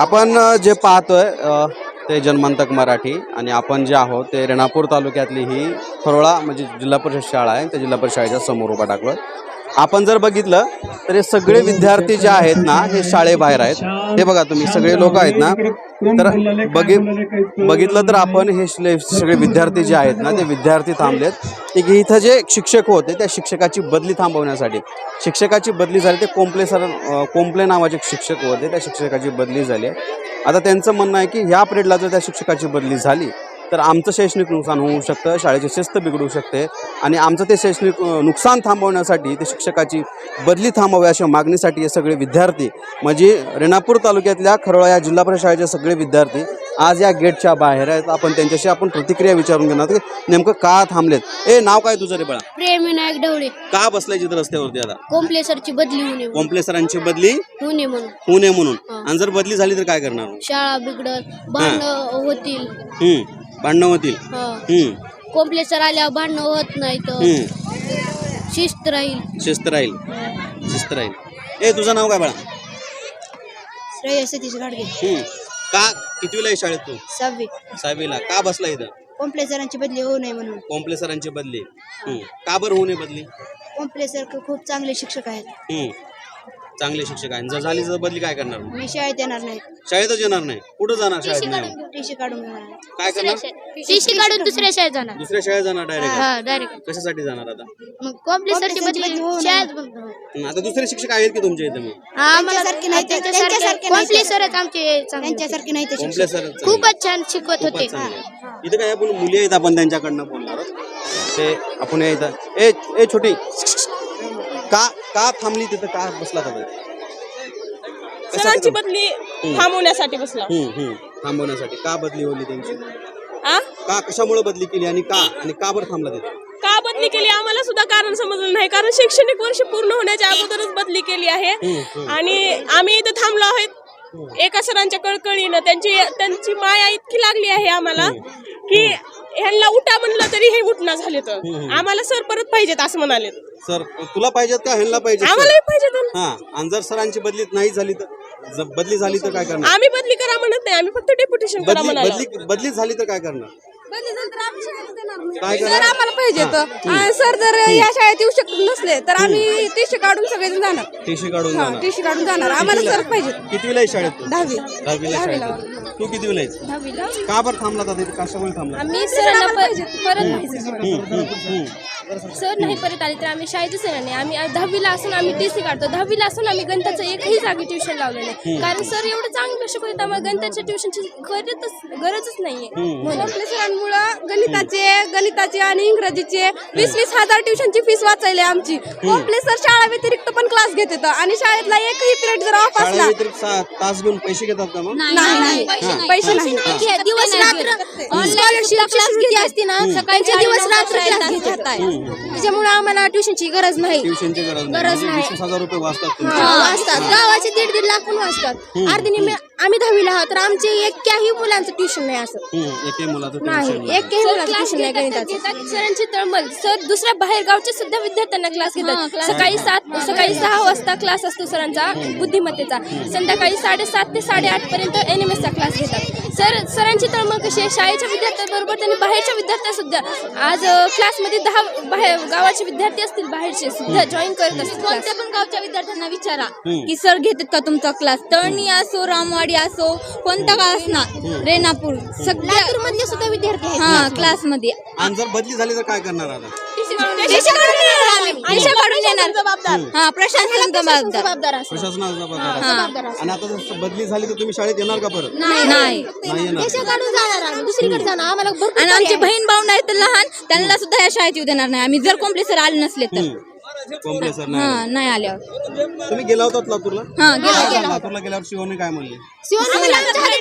आपण जे पाहतोय ते जन्मांतक मराठी आणि आपण जे आहोत ते रेणापूर तालुक्यातली ही थरोळा म्हणजे जिल्हा परिषद शाळा आहे त्या जिल्हा परिषद शाळेच्या समोर उभा टाकलो आपण जर बघितलं तर हे सगळे विद्यार्थी जे आहेत ना हे शाळेबाहेर आहेत. हे बघा तुम्ही सगळे लोक आहेत ना. तर बघि बघितलं तर आपण हे सगळे विद्यार्थी जे आहेत ना ते विद्यार्थी थांबलेत. की इथं जे शिक्षक होते त्या शिक्षकाची बदली थांबवण्यासाठी. शिक्षकाची बदली झाली ते कोंपले सर कोंपले नावाचे शिक्षक होते त्या शिक्षकाची बदली झाली आता त्यांचं म्हणणं आहे की ह्या पिरियडला जर त्या शिक्षकाची बदली झाली तर आमचं शैक्षणिक नुकसान होऊ शकतं शाळेची शिस्त बिघडू शकते आणि आमचं ते शैक्षणिक नुकसान थांबवण्यासाठी ते शिक्षकाची बदली थांबवावी अशा मागणीसाठी हे सगळे विद्यार्थी म्हणजे रेणापूर तालुक्यातल्या खरोळा या जिल्हा परिषद शाळेचे सगळे विद्यार्थी आज या गेटच्या बाहेर आहेत. आपण त्यांच्याशी आपण प्रतिक्रिया विचारून घेणार की नेमकं का थांबलेत? ए नाव काय तुझं रे बाळा? प्रेम विनायक ढवळे. का बसलाय जिथं रस्त्यावरती आता? कॉम्प्लेसरची बदली होऊ नये म्हणून. कॉम्प्लेस सरांची बदली होऊ नये म्हणून. होऊ नये म्हणून. आणि जर बदली झाली तर काय करणार? शाळा बिघडत भांडणं होतील. हम्म. भांडणं होतील हा. हम्म. आल्यावर भांडणं होत नाही तर. हम्म. शिस्त राहील. शिस्त राहील. शिस्त राहील. ए तुझं नाव काय बाळा? सतीश हम्म. का? कितवीला आहे शाळेत तू? सहावी. सहावीला. का बसला इथं? कॉम्प्लेसरांची बदली होऊ नये म्हणून. कॉम्प्ले सरांची बदली. हम्म. का बरं होऊ नये बदली? कॉम्प्लेसर खूप चांगले शिक्षक आहेत. हम्म. चांगले शिक्षक आहेत. जर झाली तर बदली काय करणार? मी शाळेत येणार नाही शाळेतच येणार नाही. कुठं जाणार शाळेत नाही टीसी काढून घेणार काय करणार? टीसी काढून दुसऱ्या शाळेत जाणार. दुसऱ्या शाळेत जाणार डायरेक्ट हा डायरेक्ट कशासाठी जाणार आता? मग कॉम्प्लेसरची बदली शाळेत बंद होईल. हम्म, आता दुसरे शिक्षक आहेत की तुमच्या इथं मग? आम्हाला त्यांच्यासारखे कॉम्प्लेसरच आमचे त्यांच्यासारखे नाही कॉम्प्ले सर खूपच छान शिकवत होते. खूपच चांगले. इथं काय आपण मुली आहेत आपण त्यांच्याकडनं बोलणार. ते आपण या इथं ए ए छोटी. का का थांबली तिथं? का बसला होता सरांची बदली? थांबवण्यासाठी बसला. हम्म, हम्म. थांबवण्यासाठी. का बदली होली त्यांची? आ? का कशामुळे बदली केली आणि का? आणि का बरं थांबला तिथं का बदली केली? आम्हाला सुद्धा कारण समजलं नाही. कारण शैक्षणिक वर्ष पूर्ण होण्याच्या अगोदरच बदली केली आहे. आणि आम्ही इथं थांबलो आहोत. एका सरांच्या कळकळीनं. त्यांची त्यांची माया इतकी लागली आहे आम्हाला की ह्यांना उठा म्हणलं तरी हे उठणं झाले तर. आम्हाला सर परत पाहिजेत असं म्हणाले सर तुला पाहिजेत का? ह्यांना पाहिजे आम्हाला बी पाहिजेत. हा आणि जर सरांची बदली नाही झाली तर जर बदली झाली तर काय करणार? आम्ही बदली करा म्हणत नाही आम्ही फक्त डेप्युटेशन करा बदली म्हणालो. बदली बदली झाली तर काय करणार? सर आम्हाला पाहिजे तर. सर जर या शाळेत येऊ शकत नसले तर आम्ही टीशी काढून सगळेजण जाणार. टीशी काढून जाणार. टीशी काढून जाणार. आम्हाला सर पाहिजे. कितवीला आहे शाळेत तू? दहावी. दहावीला शाळेत तू. कितवीला आहेस? दहावीला. का बरं थांबला कशामुळे थांबला आम्ही सरांना पाहिजे. परत पाहिजे हम्म, हम्म, हम्म. सर नाही परत आले तर आम्ही शाळेतच येणार नाही. आम्ही दहावीला असून आम्ही टी सी काढतो. दहावीला असून आम्ही गणिताचं एकही जागी ट्युशन लावलं नाही. कारण सर एवढं चांगलं शिकवतात आम्हाला गणिताच्या ट्युशनची गरजच गरजच नाहीये. म्हणून आपल्या सरांमुळं गणिताचे गणिताचे आणि इंग्रजीचे वीस वीस हजार ट्युशनची फीस वाचायली आमची. आपले सर शाळा व्यतिरिक्त पण क्लास घेत येतं आणि शाळेतला एकही पिरियड जर ऑफ असला तास घेऊन पैसे घेतात का मग? नाही नाही पैसे नाही. दिवस रात्र स्कॉलरशिप क्लास घेतली असती ना सकाळचे दिवस रात्र क्लास घेतात. त्याच्यामुळे आम्हाला ट्युशनची गरज नाही. ट्युशनची गरज नाही. म्हणजे वीस वीस हजार रुपये वाचतात तुमचे. वाचतात. गावाचे दीड दीड लाख पण वाचतात. अर्धी निम्मे आम्ही दहावीला आहोत तर आमचे एक्याही मुलांचं ट्युशन नाही असं. एकही मुलाचं नाही ट्युशन एकही मुलाचं क्लास ट्युशन नाही घेतात गणिताचं. घेतात. सरांची तळमळ सर दुसऱ्या बाहेर गावच्या सुद्धा विद्यार्थ्यांना क्लास घेतात. सकाळी सात सकाळी सहा वाजता क्लास असतो सरांचा बुद्धिमत्तेचा. संध्याकाळी साडेसात ते साडेआठ पर्यंत एन एम एसचा क्लास घेतात. सर सरांची तळमळ कशी आहे? शाळेच्या विद्यार्थ्यांबरोबर त्यांनी बाहेरच्या विद्यार्थ्या सुद्धा. आज क्लासमध्ये दहा बाहेर गावाचे विद्यार्थी असतील बाहेरचे सुद्धा जॉईन करत असतील class. कोणत्या पण गावच्या विद्यार्थ्यांना विचारा की सर घेतात का तुमचा क्लास तळणी असो रामवाडी असो कोणता का असणार? रेणापूर. सगळ्या मधले सुद्धा विद्यार्थी आहेत हा क्लासमध्ये आणि जर बदली झाली तर काय करणार आता? हा प्रशासन जबाबदार. जबाबदार प्रशासनाचा जबाबदार. आणि आता जर बदली झाली तर तुम्ही शाळेत येणार का परत? नाही. नाही. येणार. देश काढून जाणार आम्ही. दुसरीकडे जाणार. आम्हाला भरपूर आणि आमचे बहीण भाऊ आहेत लहान त्यांना सुद्धा या शाळेत येऊ देणार नाही. आम्ही जर कॉम्प्लेसर आले नसले तर. कोंबले हा नाही नाही आल्यावर. तुम्ही गेला होतात लातूरला? हा गेलो लातूरला गेल्यावर शिवने काय म्हणले?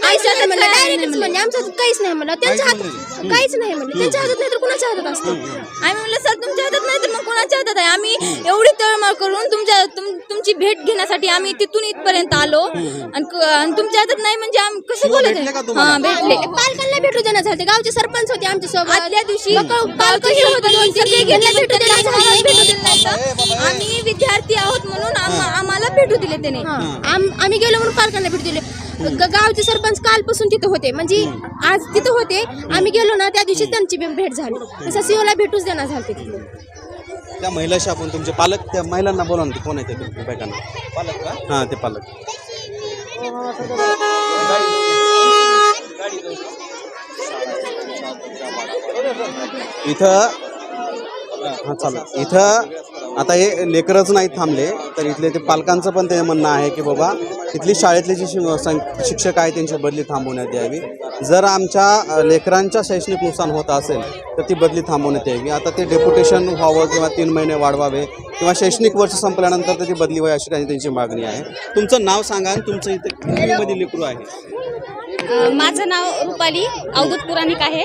डायरेक्टच म्हणले आमच्या हातात काहीच नाही म्हणलं त्यांच्या काहीच हातात काहीच नाही म्हणले त्यांच्या हातात नाही तर कुणाच्या हातात असतं? आम्ही म्हणलं सर तुमच्या हातात नाही तर मग कोणाच्या हातात आहे? आम्ही एवढी तळमळ करून तुमच्या तुम- तुमची भेट घेण्यासाठी आम्ही तिथून इथपर्यंत आलो. आणि क- आणि तुमच्या हातात नाही म्हणजे आम्ही कसं बोलत भेटले का आहे? तुम्हाला? हा भेटले पालकांना भेटू देण्यात झाले पालकाचे सरपंच होते आमच्यासोबत आदल्या दिवशी पालक गावचे हे हे होते, होते, सगळे सगळे गेले, गेले, भेटू नाही, दिले, भेटू दिले नाही आम्ही विद्यार्थी आहोत म्हणून आम- आम्हाला भेटू दिले त्याने. आम- आम्ही गेलो म्हणून पालकांना भेटू दिले. ग- गावचे सरपंच कालपासून तिथं होते. म्हणजे आज तिथं होते. आम्ही गेलो ना त्या दिवशी त्यांची बी भेट झाली. तसं सीओला भेटूच देणार झाले तिथं. त्या महिलाशी आपण तुमचे पालक त्या महिलांना बोला ना ते कोण आहे ते बायकांना पालक का? हां ते पालक. इथं हां चालेल. इथं आता हे लेकरच नाही थांबले तर इथले ते पालकांचं पण ते म्हणणं आहे की बाबा इथली शाळेतले जे शि- सं- शिक्षक आहे त्यांची बदली थांबवण्यात यावी. जर आमच्या लेकरांच्या शैक्षणिक नुकसान होत असेल तर ती बदली थांबवण्यात यावी. आता ते डेप्युटेशन व्हावं किंवा तीन महिने वाढवावे किंवा शैक्षणिक वर्ष संपल्यानंतर त्याची बदली व्हावी अशी काही त्यांची मागणी आहे. तुमचं नाव सांगा आणि तुमचं इथे मध्ये लेकरू आहे? अ, माझं नाव रुपाली अवधूत पुराणिक आहे.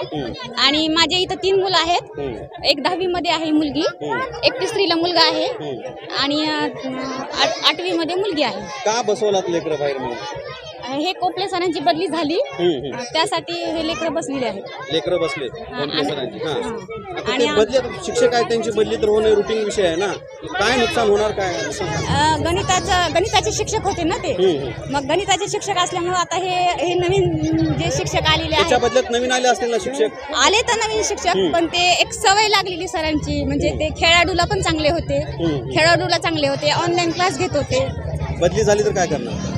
आणि माझ्या इथं तीन मुलं आहेत. एक दहावीमध्ये आहे मुलगी एक तिसरीला मुलगा आहे. आणि अ, आठ- आठवीमध्ये मुलगी आहे. का बसवलात लेकरं बाहेर हे कोपले सरांची बदली झाली. त्यासाठी हे लेकरं बसलेले आहेत. लेकरं बसले आणि- हां. आता आणि ते बदली आता शिक्षक आहे त्यांची बदली तर होणे रुटीन विषय आहे ना? काय नुकसान होणार काय? अ, गणिताचं गणिताचे शिक्षक होते ना ते. मग गणिताचे शिक्षक असल्यामुळे आता हे हे नवीन जे शिक्षक आलेले त्याच्या आहेत बदल्यात नवीन आले असतील ना शिक्षक? आले तर नवीन शिक्षक पण ते एक सवय लागलेली सरांची. म्हणजे ते खेळाडूला पण चांगले होते. खेळाडूला चांगले होते. ऑनलाईन क्लास घेत होते. बदली झाली तर काय करणार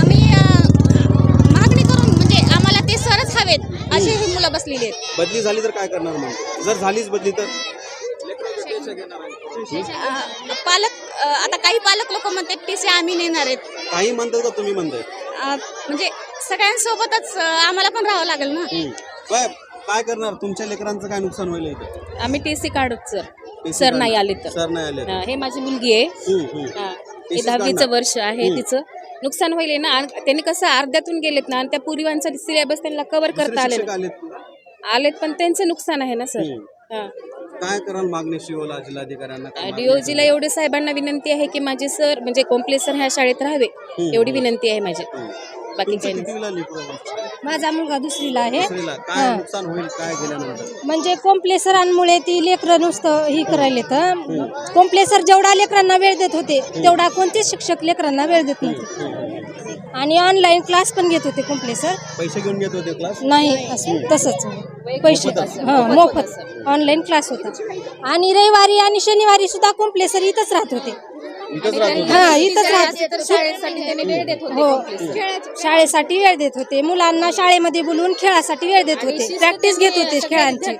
आम्ही अ, मागणी करून म्हणजे आम्हाला ते सरच हवेत असे हे मुलं बसलेली आहेत. बदली झाली तर काय करणार मग? जर झालीच बदली तर? अ, पालक अ, आता काही पालक लोक म्हणतात टी सी आम्ही नेणार आहेत. काही म्हणतात का तुम्ही म्हणताय? अ, म्हणजे सगळ्यांसोबतच अ, आम्हाला पण राहावं लागेल ना? काय काय करणार? तुमच्या लेकरांचं काय नुकसान होईल इथं? आम्ही टी सी काढत सर सर नाही आले तर. सर नाही आले तर. हा, माझी मुलगी आहे. हम्म, हम्म. हा. TC हे दहावीचं. वर्ष आहे तिचं. नुकसान होईल ना? आणि त्यांनी कसं अर्ध्यातून गेलेत ना आणि त्या पूर्वांचा सिलेबस त्यांना कव्हर करता आले आलेत पण त्यांचं नुकसान आहे ना सर. काय कराल मागणी शिवला जिल्हाधिकाऱ्यांना? काय मागणी डीओजीला एवढे साहेबांना विनंती आहे की माझे सर म्हणजे कॉम्प्लेस सर ह्या शाळेत राहावे एवढी विनंती आहे माझी. बाकी तुमचं काही नाही. कितवीला लेकरू आहे? माझा मुलगा दुसरीला आहे. दुसरीला. काय नुकसान होईल काय गेल्यानंतर? म्हणजे कॉम्प्लेसरांमुळे ती लेकरं नुसतं ही करायले तर कॉम्प्लेसर जेवढा लेकरांना वेळ देत होते तेवढा कोणतेच शिक्षक लेकरांना वेळ देत नव्हते. आणि ऑनलाईन क्लास पण घेत होते कॉम्प्लेसर. पैसे घेऊन घेत होते क्लास नाही असं तसंच. पैसे. हां मोफत ऑनलाईन क्लास होता. आणि रविवारी आणि शनिवारी सुद्धा कॉम्प्लेसर इथंच राहत होते. हा इथंच राहत. तर शाळेसाठी त्यांनी वेळ देत होते हो. शाळेसाठी वेळ देत होते. मुलांना शाळेमध्ये बोलवून खेळासाठी वेळ देत होते. प्रॅक्टिस घेत होते खेळांची.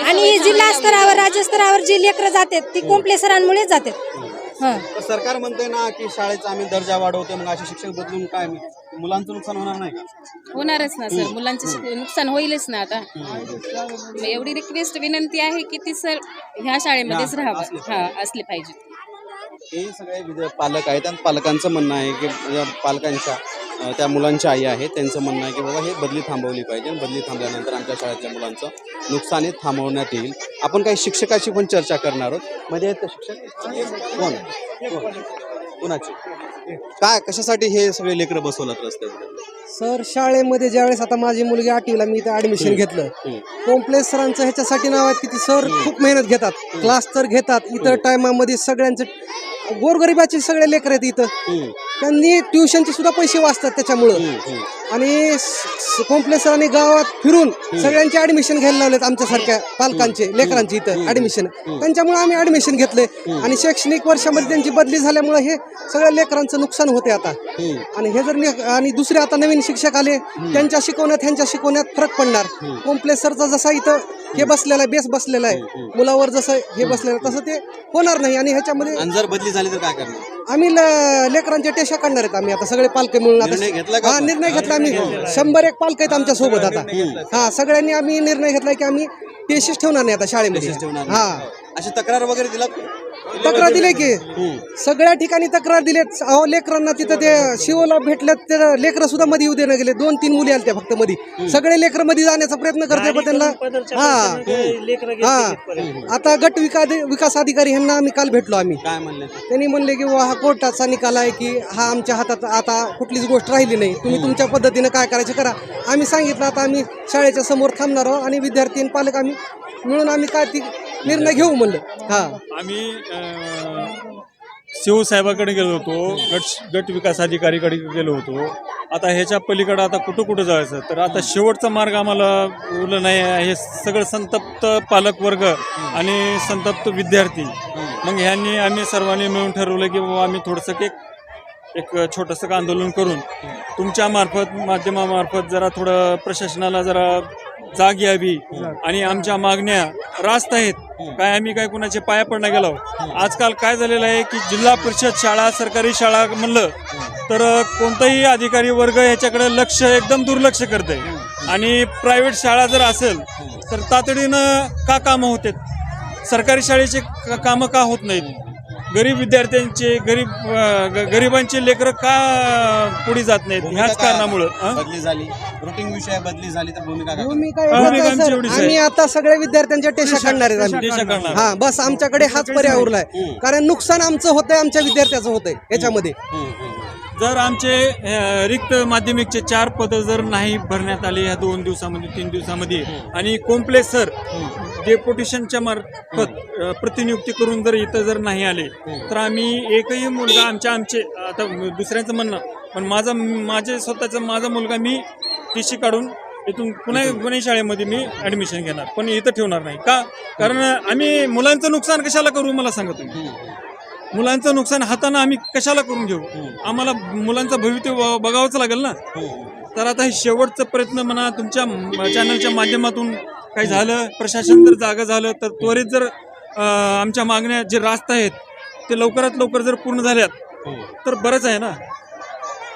आणि जिल्हा स्तरावर राज्य स्तरावर जी लेकरं जातात ती कॉम्प्लेसरांमुळे जातात. हां. तर सरकार म्हणते ना की शाळेचा आम्ही दर्जा वाढवतो मग असे शिक्षक बदलून काय मुलांचं नुकसान होणार नाही का? होणारच ना सर. मुलांचं नुकसान होईलच ना आता. एवढी रिक्वेस्ट विनंती आहे की ती सर ह्या शाळेमध्येच राहावं. हा असले पाहिजे. हे सगळे विद्या- पालक आहेत आणि पालकांचं म्हणणं आहे की पालकांच्या त्या मुलांच्या आई आहेत त्यांचं म्हणणं आहे की बाबा हे बदली थांबवली पाहिजे आणि बदली थांबल्यानंतर आमच्या शाळेतल्या मुलांचं नुकसान हे थांबवण्यात येईल. आपण काही शिक्षकाची पण चर्चा करणार आहोत. का शिक्षक? कोण? कोण? कोणाची? काय कशासाठी हे सगळे लेकरं बसवलात रस्त्यावर? सर शाळेमध्ये ज्यावेळेस आता माझी मुलगी आठवीला मी इथं ऍडमिशन घेतलं. कॉम्प्लेक्स सरांचं ह्याच्यासाठी नाव आहे की ते सर खूप मेहनत घेतात क्लास तर घेतात. इतर टायमामध्ये सगळ्यांचं गोरगरिबाचे सगळे लेकर आहेत इथं. त्यांनी ट्युशनचे सुद्धा पैसे वाचतात त्याच्यामुळं. आणि कॉम्प्लेक्स सरांनी गावात फिरून सगळ्यांचे ऍडमिशन घ्यायला लावलेत आमच्यासारख्या पालकांचे लेकरांचे इथं ऍडमिशन त्यांच्यामुळे आम्ही ऍडमिशन घेतले आणि शैक्षणिक वर्षामध्ये त्यांची बदली झाल्यामुळे हे सगळ्या लेकरांचं नुकसान होते आता. आणि हे जर आणि दुसरे आता नवीन शिक्षक आले त्यांच्या शिकवण्यात ह्यांच्या शिकवण्यात फरक पडणार. कॉम्प्लेसरचा जसा इथं हे बसलेला आहे बेस बसलेला आहे. मुलावर जसं हे बसलेलं आहे, तसं ते होणार नाही. आणि ह्याच्यामध्ये आणि जर बदली झाली तर काय करणार? आम्ही ल- लेकरांच्या टेशा काढणार आहेत आम्ही आता. सगळे पालक मिळून निर्णय घेतला का आता हा? निर्णय घेतला आम्ही. शंभर एक पालक आहेत आमच्यासोबत आता. हा सगळ्यांनी आम्ही निर्णय घेतला की आम्ही टेशीच ठेवणार नाही आता शाळेमध्ये. ठेवणार हा. अशी तक्रार वगैरे दिला तक्रार दिली की? सगळ्या ठिकाणी तक्रार दिलेत. अहो लेकरांना तिथं ते शिवला भेटल्यात ते लेकरं सुद्धा मध्ये येऊ देणं गेले. दोन तीन मुली आल्या फक्त मध्ये. सगळे लेकरमध्ये जाण्याचा प्रयत्न करते पण त्यांना हा. हा. आता गट विकास विकास अधिकारी यांना आम्ही काल भेटलो आम्ही. काय म्हणले? ते? त्यांनी म्हणले की वा हा कोर्टाचा निकाल आहे की हा आमच्या हातात आता कुठलीच गोष्ट राहिली नाही. तुम्ही तुमच्या पद्धतीनं काय करायचं करा. आम्ही सांगितलं आता आम्ही शाळेच्या समोर थांबणार आहोत आणि विद्यार्थी आणि पालक आम्ही मिळून आम्ही काय ती निर्णय घेऊ म्हणलं. हा. आम्ही शिवसाहेबाकडे गेलो होतो गट गट विकास अधिकारीकडे गेलो होतो. आता ह्याच्या पलीकडं आता कुठं कुठं जायचं? तर आता शेवटचा मार्ग आम्हाला उरलं नाही आहे. हे सगळं संतप्त पालकवर्ग आणि संतप्त विद्यार्थी. मग ह्यांनी आम्ही सर्वांनी मिळून ठरवलं की बाबा आम्ही थोडंसं एक एक छोटंसं आंदोलन करून तुमच्या मार्फत माध्यमामार्फत जरा थोडं प्रशासनाला जरा जाग यावी आणि आमच्या मागण्या रास्त आहेत. काय आम्ही काय कुणाचे पाया पडणं गेलो. आजकाल काय झालेलं आहे की जिल्हा परिषद शाळा सरकारी शाळा म्हणलं तर कोणताही अधिकारी वर्ग याच्याकडे लक्ष एकदम दुर्लक्ष करते आणि प्रायव्हेट शाळा जर असेल तर तातडीनं का कामं होतात? सरकारी शाळेचे का- कामं का होत नाहीत? गरीब विद्यार्थ्यांचे गरीब गरिबांचे लेकरं का पुढे जात नाहीत ह्याच कारणामुळं हं? बदली झाली रुटीन विषय बदली झाली तर भूमिका काय? भूमिका भूमिका एवढंच आहे, आमची सर. एवढीच आहे. आम्ही आता सगळ्या विद्यार्थ्यांच्या टेशा काढणार आहेत आम्ही. देशा करणार हा बस आमच्याकडे हाच पर्याय उरलाय कारण नुकसान आमचं होतंय आमच्या विद्यार्थ्याचं होतंय याच्यामध्ये जर आमचे अं, रिक्त माध्यमिकचे चार पदं जर नाही भरण्यात आले ह्या दोन दिवसामध्ये तीन दिवसामध्ये आणि कोंपले सर डेप्युटेशनच्या मार्फत प्रतिनियुक्ती करून जर इथं जर नाही आले तर आम्ही एकही मुलगा आमच्या आमचे आता दुसऱ्यांचं म्हणणं पण माझा माझे स्वतःचा माझा मुलगा मी टी सी काढून इथून पुन्हा पुणे शाळेमध्ये मी ॲडमिशन घेणार पण इथं ठेवणार नाही. का? कारण आम्ही मुलांचं नुकसान कशाला करू मला सांगा तुम्ही. मुलांचं नुकसान हातानं आम्ही कशाला करून घेऊ? आम्हाला मुलांचं भविष्य बघावंच लागेल ना? तर आता हे शेवटचा प्रयत्न म्हणा तुमच्या चॅनलच्या माध्यमातून काही झालं प्रशासन जर जागा झालं तर त्वरित जर आमच्या मागण्या जे रास्त आहेत ते लवकरात लवकर जर पूर्ण झाल्यात तर बरंच आहे ना?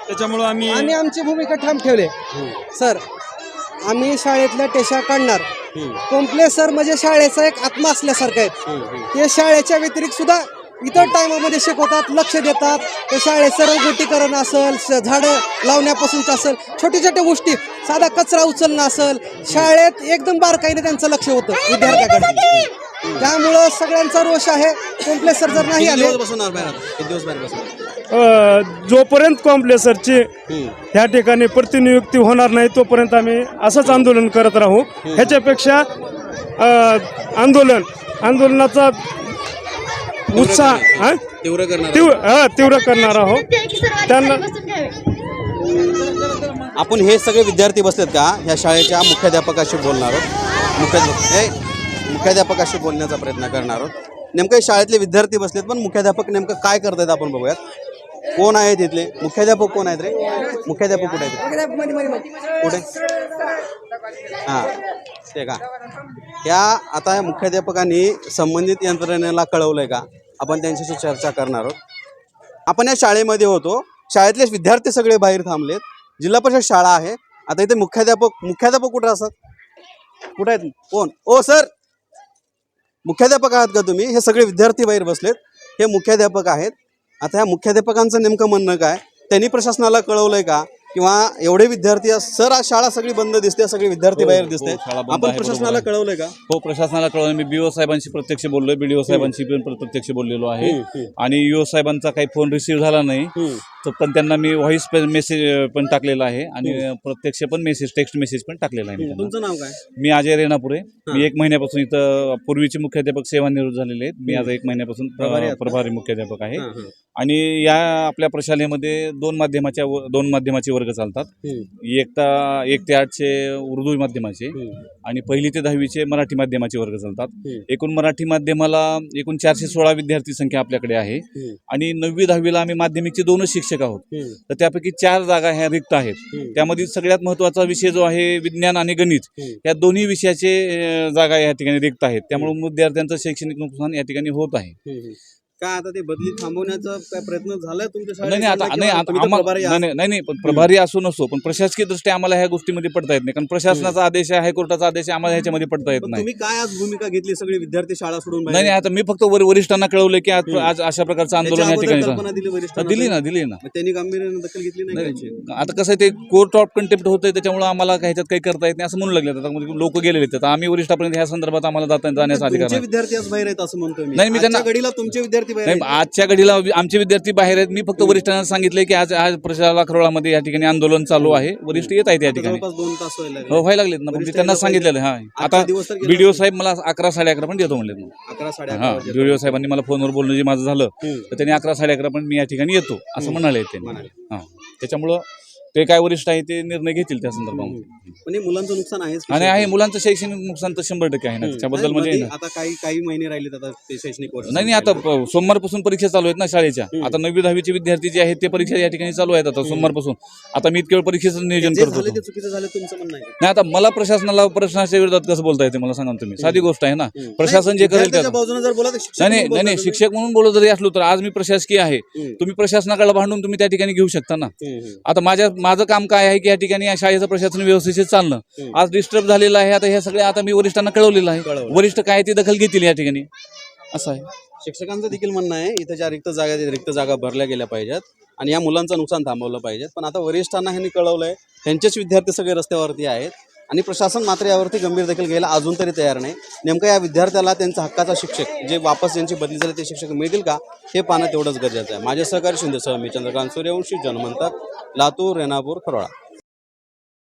त्याच्यामुळं आम्ही आम्ही आमची भूमिका ठाम ठेवले. सर आम्ही शाळेतल्या टेशा काढणार. कोंपले सर म्हणजे शाळेचा एक आत्मा असल्यासारखं आहे ते शाळेच्या व्यतिरिक्त सुद्धा इतर टायमामध्ये शिकवतात लक्ष देतात. ते शाळेत सरगोटीकरण असेल स- झाडं लावण्यापासूनचं असेल छोट्या छोट्या गोष्टी साधा कचरा उचलणं असेल शाळेत एकदम बारकाईने त्यांचं लक्ष होतं विद्यार्थ्याकडे. त्यामुळं सगळ्यांचा रोष आहे कोंपले सर जर नाही आले जोपर्यंत कॉम्प्लेसरची ह्या ठिकाणी प्रतिनियुक्ती होणार नाही तोपर्यंत आम्ही असंच आंदोलन करत राहू. ह्याच्यापेक्षा आंदोलन आंदोलनाचा उत्साह हा? तीव्र करणार तीव्र हा, तीव्र करणार आहोत. त्यांना आपण हे सगळे विद्यार्थी बसलेत का? ह्या शाळेच्या मुख्याध्यापकाशी बोलणार आहोत. मुख्याध्यापक ए मुख्याध्यापकाशी बोलण्याचा प्रयत्न करणार आहोत. नेमकं हे शाळेतले विद्यार्थी बसलेत पण मुख्याध्यापक नेमकं काय करतायत आपण बघूयात. कोण आहे तिथले? मुख्याध्यापक कोण आहेत रे? मुख्याध्यापक कुठे आहेत कुठे? हां. ते का? त्या आता या मुख्याध्यापकांनी संबंधित यंत्रणेला कळवलंय का? आपण त्यांच्याशी चर्चा करणार आहोत. आपण या शाळेमध्ये होतो. शाळेतले विद्यार्थी सगळे बाहेर थांबलेत. जिल्हा परिषद शाळा आहे. आता इथे मुख्याध्यापक मुख्याध्यापक कुठे असतात? कुठे आहेत? कोण? ओ सर! मुख्याध्यापक आहात का तुम्ही? हे सगळे विद्यार्थी बाहेर बसलेत. हे मुख्याध्यापक आहेत. आता ह्या मुख्याध्यापकांचं नेमकं म्हणणं काय? त्यांनी प्रशासनाला कळवलंय का? किंवा एवढे विद्यार्थी सर आज शाळा सगळी बंद दिसते सगळे विद्यार्थी बाहेर दिसते. शाळा बंद आपण आहे, प्रशासनाला कळवलंय का? हो प्रशासनाला कळवलं मी बीओ साहेबांशी प्रत्यक्ष बोललोय. बीडीओ साहेबांशी पण प्र- प्रत्यक्ष बोललेलो आहे. आणि युओ साहेबांचा काही फोन रिसीव्ह झाला नाही तर पण त्यांना मी व्हॉइस मेसेज पण टाकलेला आहे. आणि प्रत्यक्ष पण मेसेज टेक्स्ट मेसेज पण टाकलेला आहे. तुमचं नाव काय? मी अजय रेणापुरे. मी एक महिन्यापासून इथं पूर्वीचे मुख्याध्यापक सेवानिवृत्त झालेले आहेत. मी आज एक महिन्यापासून प्रभारी मुख्याध्यापक आहे. हां, हां. आणि या आपल्या प्रशालेमध्ये दोन माध्यमाच्या दोन माध्यमाचे वर्ग चालतात. एक तर एक ते आठचे उर्दू माध्यमाचे आणि पहिली ते दहावीचे मराठी माध्यमाचे वर्ग चालतात. एकूण मराठी माध्यमाला एकूण चारशे सोळा विद्यार्थी संख्या आपल्याकडे आहे. आणि नववी दहावीला आम्ही माध्यमिकचे दोनच शिक्षक आहोत. तर त्यापैकी चार जागा ह्या रिक्त आहेत. त्यामध्ये सगळ्यात महत्त्वाचा विषय जो आहे विज्ञान आणि गणित. या दोन्ही विषयाचे जागा या ठिकाणी रिक्त आहेत. त्यामुळे विद्यार्थ्यांचं शैक्षणिक नुकसान या ठिकाणी होत आहे. काय आता ते बदली थांबवण्याचा काय प्रयत्न झालाय तुमच्या नाही नाही आता आता आम्हा- प्रभारी नाही आहात? नाही, नाही नाही पण प्रभारी असो नसो पण प्रशासकीय दृष्ट्या आम्हाला ह्या गोष्टीमध्ये पडता येत नाही कारण प्रशासनाचा आदेश आहे हायकोर्टाचा आदेश आहे आम्हाला ह्याच्यामध्ये पडता येत नाही तुम्ही काय आज भूमिका घेतली सगळे विद्यार्थी शाळा सोडून? नाही आता मी फक्त वर- वरिष्ठांना कळवलं की आज आज अशा प्रकारचं त्याच्या आंदोलन या अगोदर ठिकाणी कल्पना झालं. दिली वरिष्ठांना दिली ना दिली ना मग त्यांनी गांभीर्याने दखल घेतली नाही. आता कसं आहे ते कोर्ट ऑफ कंटेम्प्ट होतंय त्याच्यामुळे आम्हाला काही ह्याच्यात काही करता येत नाही असं म्हणू लागले आता लोक गेलेले आहेत आता आम्ही वरिष्ठापर्यंत ह्या संदर्भात आम्हाला जाता जाण्याचा अधिकार तुमचे नाही विद्यार्थी आज बाहेर आहेत असं म्हणतोय मी नाही, मी त्यांना- आजच्या घडीला तुमचे विद्यार्थी विद्यार्थी बाहेर नाही आहेत? आजच्या घडीला वि- आमचे विद्यार्थी बाहेर आहेत मी फक्त वरिष्ठांना सांगितले की आज आज प्रशाला खरोळामध्ये या ठिकाणी आंदोलन चालू आहे वरिष्ठ येत आहेत या ठिकाणी जवळपास दोन तास व्हायला लागले. हो व्हायला लागलेत ना पण मी वरिष्ठ त्यांना. सांगितलेलं हा आता आजचा दिवस तर गेला बीडीओ. साहेब मला अकरा साडे अकरा पण देतो म्हणले अकरा साडे हा अकरा बीडीओ साहेबांनी मला फोनवर बोलणं जे माझं झालं हम्म. तर त्यांनी अकरा साडे अकरा पण मी या ठिकाणी येतो असं. म्हणाले त्यांनी म्हणाले. हा त्याच्यामुळं ते काय वरिष्ठ आहे ते निर्णय घेतील त्या संदर्भामध्ये. पण हे मुलांचं नुकसान आहेच की आणि शेवटी. आहे मुलांचं शैक्षणिक नुकसान तर शंभर टक्के आहे ना. हम्म. त्याच्याबद्दल नाही, म्हणजे ना. आता काही काही महिने राहिलेत आता ते शैक्षणिक वर्ष नाही नाही आता प- सोमवारपासून परीक्षा चालू आहेत ना शाळेच्या. हम्म. आता नववी दहावीचे विद्यार्थी जे आहेत ते परीक्षा या ठिकाणी चालू आहेत आता सोमवारपासून. आता मी इतके परीक्षेचं नियोजन जे करत झाले होतो. ते चुकीचं झालं तुमचं म्हणणं आहे? नाही आता मला प्रशासनाला प्रशासनाच्या विरोधात कसं बोलता येते मला सांगा ना तुम्ही? साधी गोष्ट आहे ना. हम्म. प्रशासन जे करेल विद्यार्थ्याच्या त्यात बाजूने जर बोला तर शिक्षक नाही नाही म्हणून नाही नाही बोलता शिक्षक म्हणून बोलत जरी असलो तर आज मी प्रशासकीय आहे. तुम्ही. तुम्ही प्रशासनाकडे भांडून तुम्ही त्या ठिकाणी घेऊ शकता ना. हम्म, हम्म, आता माझ्या माझं काम काय आहे की या ठिकाणी या शाळेचं प्रशासन व्यवस्थित चालणं. आज डिस्टर्ब झालेलं आहे. आता हे सगळे आता मी वरिष्ठांना कळवलेलं आहे. वरिष्ठ काय ती दखल घेतील या ठिकाणी. असं आहे. शिक्षकांचं देखील म्हणणं आहे इथं ज्या रिक्त जागा आहेत, रिक्त जागा भरल्या गेल्या पाहिजेत आणि या मुलांचं नुकसान थांबवलं पाहिजे पण आता वरिष्ठांना ह्यांनी कळवलंय त्यांचेच विद्यार्थी सगळे रस्त्यावरती आहेत. आणि प्रशासन मात्र यावरती गंभीर देखील घ्यायला अजून तरी तयार नाही. नेमकं या विद्यार्थ्याला त्यांचा हक्काचा शिक्षक जे वापस यांची बदली झाले ते शिक्षक मिळतील का? हे पाहणं तेवढंच गरजेचं आहे. माझे सहकारी शिंदेसह मी चंद्रकांत सूर्यवंशी जनमंतक लातूर रेणापूर खरोळा.